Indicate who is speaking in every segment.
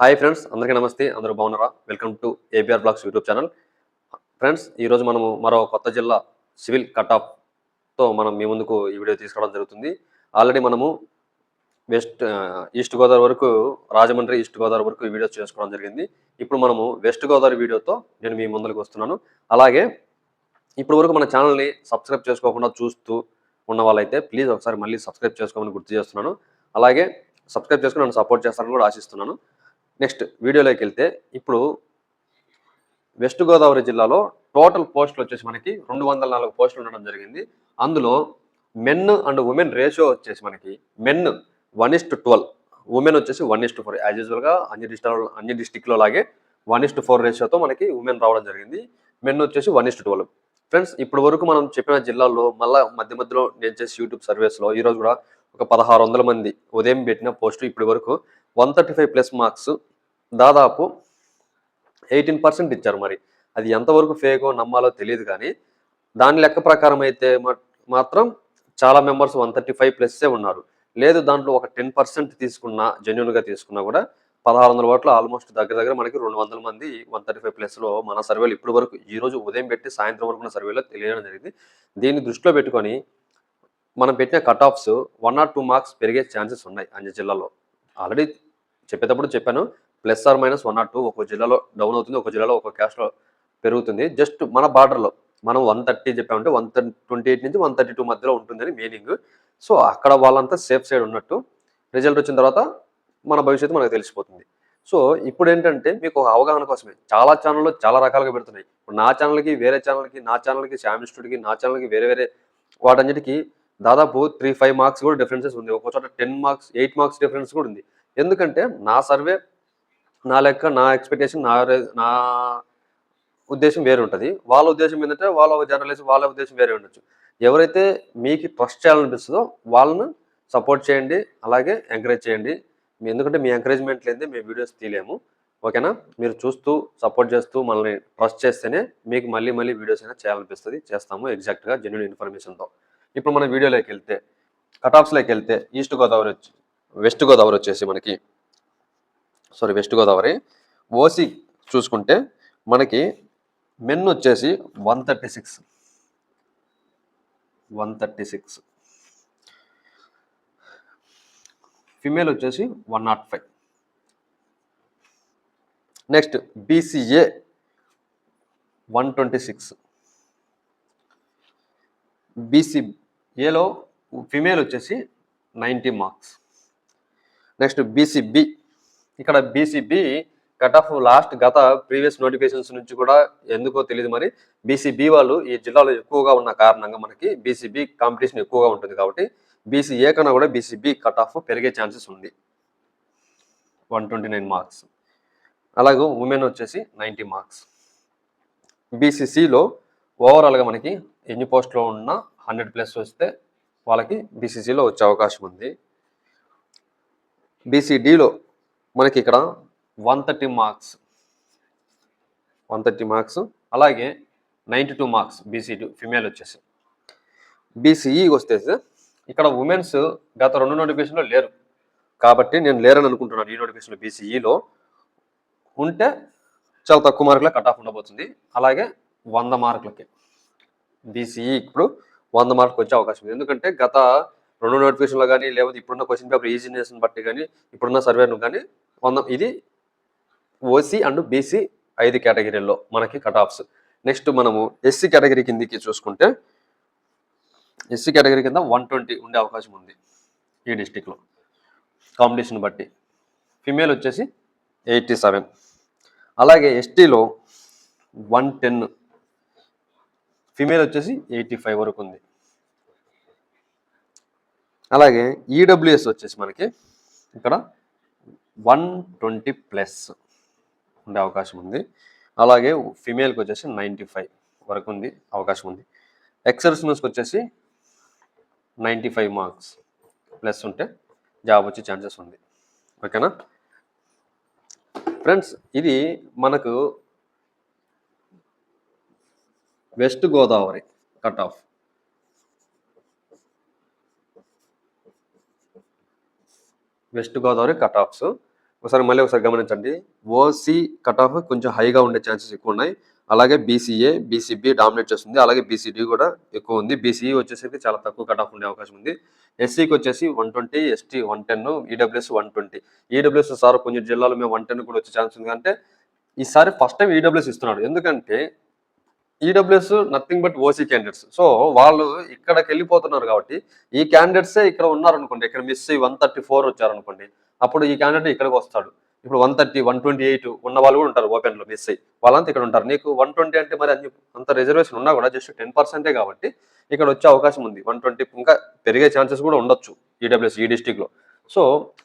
Speaker 1: Hi friends అందరికీ నమస్తే అందరూ బాగున్నారా? Welcome to ABR blogs YouTube channel friends ఈరోజు మనము మరో కొత్త జిల్లా సివిల్ కట్ మనం మీ ముందుకు ఈ వీడియో తీసుకురావడం జరుగుతుంది. ఆల్రెడీ మనము వెస్ట్ ఈస్ట్ గోదావరి వరకు రాజమండ్రి ఈస్ట్ గోదావరి వరకు ఈ వీడియో చేసుకోవడం జరిగింది. ఇప్పుడు మనము వెస్ట్ గోదావరి వీడియోతో నేను మీ ముందుకు వస్తున్నాను. అలాగే ఇప్పుడు వరకు మన ఛానల్ని సబ్స్క్రైబ్ చేసుకోకుండా చూస్తూ ఉన్న వాళ్ళైతే ప్లీజ్ ఒకసారి మళ్ళీ సబ్స్క్రైబ్ చేసుకోమని గుర్తు చేస్తున్నాను. అలాగే సబ్స్క్రైబ్ చేసుకుని నన్ను సపోర్ట్ చేస్తారని కూడా ఆశిస్తున్నాను. నెక్స్ట్ వీడియోలోకి వెళ్తే ఇప్పుడు వెస్ట్ గోదావరి జిల్లాలో టోటల్ పోస్టులు వచ్చేసి మనకి రెండు వందల నాలుగు పోస్టులు ఉండడం జరిగింది. అందులో మెన్ అండ్ ఉమెన్ రేషియో వచ్చేసి మనకి men one is to twelve. Women వచ్చేసి one is to four. As యూజువల్గా అన్ని డిస్ట్రిక్ట్ అన్ని డిస్టిక్లో లాగే వన్ ఇస్ టు ఫోర్ రేషియోతో మనకి ఉమెన్ రావడం జరిగింది. మెన్ వచ్చేసి one is to twelve. Friends ఇప్పటి వరకు మనం చెప్పిన జిల్లాల్లో మళ్ళీ మధ్య మధ్యలో నేను చేసి యూట్యూబ్ సర్వీస్లో ఈరోజు కూడా ఒక పదహారు వందల మంది ఉదయం పెట్టిన పోస్టు ఇప్పటి వరకు one thirty five plus marks దాదాపు ఎయిటీన్ పర్సెంట్ ఇచ్చారు మరి. అది ఎంతవరకు ఫేకో నమ్మాలో తెలియదు కానీ దాని లెక్క ప్రకారం అయితే మాత్రం చాలా మెంబర్స్ వన్ థర్టీ ఫైవ్ ప్లస్సే ఉన్నారు. లేదు దాంట్లో ఒక టెన్ పర్సెంట్ తీసుకున్నా జెన్యున్గా తీసుకున్నా కూడా పదహారు వందల ఓట్లు ఆల్మోస్ట్ దగ్గర దగ్గర మనకి రెండు వందల మంది వన్ థర్టీ ఫైవ్ ప్లస్లో మన సర్వేలు ఇప్పటి వరకు ఈ రోజు ఉదయం పెట్టి సాయంత్రం వరకు ఉన్న సర్వేలో తెలియడం జరిగింది. దీన్ని దృష్టిలో పెట్టుకొని మనం పెట్టిన cut offs one or two marks పెరిగే ఛాన్సెస్ ఉన్నాయి అంజ జిల్లాలో ఆల్రెడీ చెప్పేటప్పుడు చెప్పాను plus or minus one or two ఒక జిల్లాలో డౌన్ అవుతుంది ఒక జిల్లాలో ఒక క్యాస్ట్లో పెరుగుతుంది. జస్ట్ మన బార్డర్లో మనం వన్ థర్టీ చెప్పామంటే వన్ ట్వంటీ ఎయిట్ నుంచి వన్ థర్టీ టూ మధ్యలో ఉంటుందని మీనింగ్ సో అక్కడ వాళ్ళంతా సేఫ్ సైడ్ ఉన్నట్టు రిజల్ట్ వచ్చిన తర్వాత మన భవిష్యత్తు మనకు తెలిసిపోతుంది. సో ఇప్పుడు ఏంటంటే మీకు ఒక అవగాహన కోసమే. చాలా ఛానళ్ళు చాలా రకాలుగా పెడుతున్నాయి. ఇప్పుడు నా ఛానల్కి వేరే ఛానల్కి నా ఛానల్కి శామ్ ఇన్స్టిట్యూట్కి నా ఛానల్కి వేరే వేరే వాటన్నిటికీ దాదాపు త్రీ ఫైవ్ మార్క్స్ కూడా డిఫరెన్సెస్ ఉంది. ఒక చోట ten marks eight marks difference కూడా ఉంది. ఎందుకంటే నా సర్వే నా లెక్క నా ఎక్స్పెక్టేషన్ నా నా ఉద్దేశం వేరే ఉంటుంది. వాళ్ళ ఉద్దేశం ఏంటంటే వాళ్ళ జర్నలిస్ట్ వాళ్ళ ఉద్దేశం వేరే ఉండొచ్చు. ఎవరైతే మీకు ట్రస్ట్ చేయాలనిపిస్తుందో వాళ్ళను సపోర్ట్ చేయండి అలాగే ఎంకరేజ్ చేయండి. ఎందుకంటే మీ ఎంకరేజ్మెంట్ లేదే మేము వీడియోస్ తీయలేము. ఓకేనా? మీరు చూస్తూ సపోర్ట్ చేస్తూ మనల్ని ట్రస్ట్ చేస్తేనే మీకు మళ్ళీ మళ్ళీ వీడియోస్ అయినా చేయాలనిపిస్తుంది. చేస్తాము ఎగ్జాక్ట్గా జెన్యున్ ఇన్ఫర్మేషన్తో ఇప్పుడు మన వీడియోలోకి వెళ్తే కటాఫ్స్లోకి వెళ్తే ఈస్ట్ గోదావరి వచ్చి వెస్ట్ గోదావరి వచ్చేసి మనకి సారీ వెస్ట్ గోదావరి. ఓసీ చూసుకుంటే మనకి మెన్ వచ్చేసి one thirty six. One thirty six. Female వచ్చేసి one naught five. Next BCA one twenty six. బీసీఏలో female వచ్చేసి నైంటీ మార్క్స్. నెక్స్ట్ బీసీబి ఇక్కడ బీసీబీ కట్ ఆఫ్ లాస్ట్ గత ప్రీవియస్ నోటిఫికేషన్స్ నుంచి కూడా ఎందుకో తెలియదు మరి. బీసీబీ వాళ్ళు ఈ జిల్లాలో ఎక్కువగా ఉన్న కారణంగా మనకి బీసీబీ కాంపిటీషన్ ఎక్కువగా ఉంటుంది కాబట్టి బీసీఏ కన్నా కూడా బీసీబీ కట్ ఆఫ్ పెరిగే ఛాన్సెస్ ఉంది. వన్ ట్వంటీ నైన్ మార్క్స్ అలాగే ఉమెన్ వచ్చేసి నైంటీ మార్క్స్ బీసీసీలో ఓవరాల్గా మనకి ఎన్ని పోస్ట్లో ఉన్న హండ్రెడ్ ప్లస్ వస్తే వాళ్ళకి బీసీసీలో వచ్చే అవకాశం ఉంది. బీసీడీలో మనకి ఇక్కడ one thirty marks one thirty marks అలాగే ninety two marks BC female వచ్చేసి. బీసీఈ వస్తే ఇక్కడ ఉమెన్స్ గత రెండు నోటిఫికేషన్లో లేరు. కాబట్టి నేను లేరని అనుకుంటున్నాను ఈ నోటిఫికేషన్లో బీసీఈలో ఉంటే చాలా తక్కువ మార్కులే కట్ ఆఫ్ ఉండబోతుంది. అలాగే వంద మార్కులకి బీసీఈ ఇప్పుడు వంద మార్కులు వచ్చే అవకాశం ఉంది. ఎందుకంటే గత రెండు నోటిఫికేషన్లో కానీ లేకపోతే ఇప్పుడున్న క్వశ్చన్ పేపర్ ఈజీనెస్ని బట్టి కానీ ఇప్పుడున్న సర్వేను కానీ వంద ఇది ఓసీ అండ్ బీసీ ఐదు కేటగిరీల్లో మనకి కట్ ఆఫ్స్ నెక్స్ట్ మనము ఎస్సీ కేటగిరీ కిందికి చూసుకుంటే ఎస్సీ కేటగిరీ కింద వన్ ట్వంటీ ఉండే అవకాశం ఉంది ఈ డిస్టిక్లో కాంపిటీషన్ బట్టి. ఫిమేల్ వచ్చేసి ఎయిటీ సెవెన్ అలాగే ఎస్టీలో వన్ టెన్ ఫిమేల్ వచ్చేసి ఎయిటీ ఫైవ్ వరకు ఉంది. అలాగే ఈడబ్ల్యూఎస్ వచ్చేసి మనకి ఇక్కడ వన్ ట్వంటీ ప్లస్ ఉండే అవకాశం ఉంది. అలాగే ఫిమేల్కి వచ్చేసి నైంటీ ఫైవ్ వరకు ఉంది అవకాశం ఉంది. ఎక్సర్సనల్స్కి వచ్చేసి నైంటీ ఫైవ్ మార్క్స్ ప్లస్ ఉంటే జాబ్ వచ్చే ఛాన్సెస్ ఉంది. ఓకేనా? ఫ్రెండ్స్ ఇది మనకు west Godavari cut off. West Godavari cut offs ఒకసారి మళ్ళీ ఒకసారి గమనించండి. ఓసీ కట్ ఆఫ్ కొంచెం హైగా ఉండే ఛాన్సెస్ ఎక్కువ ఉన్నాయి అలాగే బీసీఏ బీసీబీ డామినేట్ చేస్తుంది. అలాగే బీసీడీ కూడా ఎక్కువ ఉంది. బీసీఈ వచ్చేసరికి చాలా తక్కువ కట్ ఆఫ్ ఉండే అవకాశం ఉంది. ఎస్సీకి వచ్చేసి one twenty ST one ten EWS one twenty. EWS sir కొంచెం జిల్లాలో మేము వన్ టెన్ కూడా వచ్చే ఛాన్స్ ఉంది. అంటే ఈసారి ఫస్ట్ టైం ఈడబ్ల్యూఎస్ ఇస్తున్నాడు ఎందుకంటే EWS nothing but OC candidates so వాళ్ళు ఇక్కడికి వెళ్ళిపోతున్నారు కాబట్టి ఈ క్యాండిడేట్సే ఇక్కడ ఉన్నారనుకోండి ఇక్కడ మిస్ అయ్యి వన్ థర్టీ ఫోర్ వచ్చారనుకోండి అప్పుడు ఈ క్యాండిడేట్ ఇక్కడికి వస్తాడు. ఇప్పుడు one thirty one twenty eight ఉన్న వాళ్ళు కూడా ఉంటారు ఓపెన్లో మిస్ అయ్యి వాళ్ళంతా ఇక్కడ ఉంటారు. నీకు వన్ ట్వంటీ అంటే మరి అన్ని అంత రిజర్వేషన్ ఉన్నా కూడా జస్ట్ టెన్ పర్సెంటే కాబట్టి ఇక్కడ వచ్చే అవకాశం ఉంది. వన్ ట్వంటీ ఇంకా పెరిగే ఛాన్సెస్ కూడా ఉండొచ్చు ఈడబ్ల్యూఎస్ ఈ డిస్టిక్లో so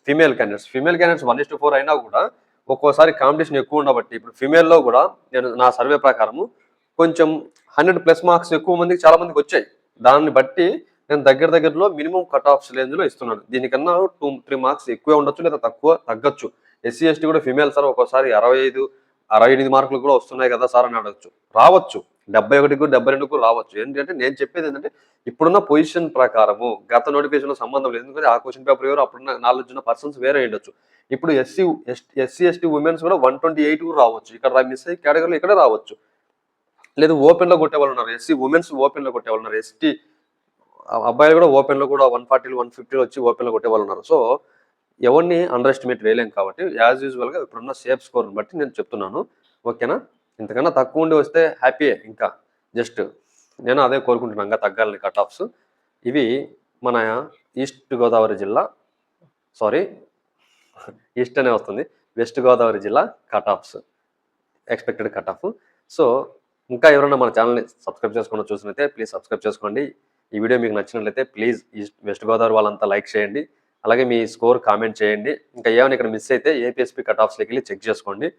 Speaker 1: female candidates female candidates one is four అయినా కూడా ఒక్కోసారి కాంపిటీషన్ ఎక్కువ ఉండబట్టి ఇప్పుడు ఫీమేల్లో కూడా నేను నా సర్వే ప్రకారము కొంచెం హండ్రెడ్ ప్లస్ మార్క్స్ ఎక్కువ మందికి చాలా మందికి వచ్చాయి. దాన్ని బట్టి నేను దగ్గర దగ్గరలో మినిమం కట్ ఆఫ్స్ రేంజ్లో ఇస్తున్నాను. దీనికన్నా టూ త్రీ మార్క్స్ ఎక్కువే ఉండొచ్చు లేదా తక్కువ తగ్గొచ్చు. ఎస్సీ ఎస్టీ కూడా ఫిమేల్ సార్ ఒక్కోసారి అరవై ఐదు అరవై ఎనిమిది మార్కులు కూడా వస్తున్నాయి కదా సార్ అని అడగచ్చు. రావచ్చు. డెబ్బై ఒకటికి డెబ్బై రెండుకు రావచ్చు. ఏంటంటే నేను చెప్పేది ఏంటంటే ఇప్పుడున్న పొజిషన్ ప్రకారము గత నోటిఫికేషన్ సంబంధం లేదు. ఎందుకంటే ఆ క్వశ్చన్ పేపర్ ఎవరు అప్పుడున్న నాలెడ్జ్ ఉన్న పర్సన్స్ వేరే ఉండొచ్చు. ఇప్పుడు ఎస్సీ ఎస్సీ ఎస్టీ ఉమెన్స్ కూడా వన్ ట్వంటీ ఎయిట్ రావచ్చు. ఇక్కడ మిస్ అయ్యి కేటగిరీలో ఇక్కడ రావచ్చు. లేదు ఓపెన్లో కొట్టే వాళ్ళు ఉన్నారు. ఎస్సీ ఉమెన్స్ ఓపెన్లో కొట్టే వాళ్ళు ఉన్నారు. ఎస్టీ అబ్బాయిలు కూడా ఓపెన్లో కూడా వన్ ఫార్టీలు వన్ ఫిఫ్టీలు వచ్చి ఓపెన్లో కొట్టే వాళ్ళు ఉన్నారు. సో ఎవరిని అండర్ ఎస్టిమేట్ వేయలేం కాబట్టి యాజ్ యూజువల్గా ఇప్పుడున్న సేఫ్ స్కోర్ని బట్టి నేను చెప్తున్నాను. ఓకేనా? ఇంతకన్నా తక్కువ ఉండి వస్తే హ్యాపీయే ఇంకా. జస్ట్ నేను అదే కోరుకుంటున్నాను ఇంకా తగ్గాలని కట్ ఆఫ్స్ ఇవి మన ఈస్ట్ గోదావరి జిల్లా సారీ ఈస్ట్ అనే వస్తుంది. వెస్ట్ గోదావరి జిల్లా cut offs expected cut off so ఇంకా ఎవరైనా మన ఛానల్ని సబ్స్క్రైబ్ చేసుకున్న చూసినైతే ప్లీజ్ సబ్స్క్రైబ్ చేసుకోండి. ఈ వీడియో మీకు నచ్చినట్లయితే ప్లీజ్ ఈస్ట్ వెస్ట్ గోదావరి వాళ్ళంతా లైక్ చేయండి. అలాగే మీ స్కోర్ కామెంట్ చేయండి. ఇంకా ఏమైనా ఇక్కడ మిస్ అయితే ఏపీఎస్పీ కట్ ఆఫ్స్లోకి వెళ్ళి చెక్ చేసుకోండి.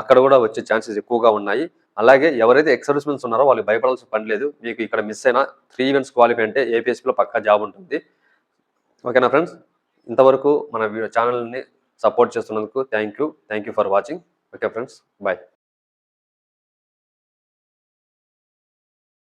Speaker 1: అక్కడ కూడా వచ్చే ఛాన్సెస్ ఎక్కువగా ఉన్నాయి. అలాగే ఎవరైతే ఎక్స్ సర్వీస్మెన్స్ ఉన్నారో వాళ్ళు భయపడాల్సిన పని లేదు. మీకు ఇక్కడ మిస్ అయినా త్రీ ఈవెంట్స్ క్వాలిఫై అంటే ఏపీఎస్పీలో పక్కా జాబ్ ఉంటుంది. ఓకేనా ఫ్రెండ్స్ ఇంతవరకు మన ఛానల్ని సపోర్ట్ చేస్తున్నందుకు thank you thank you for watching okay friends bye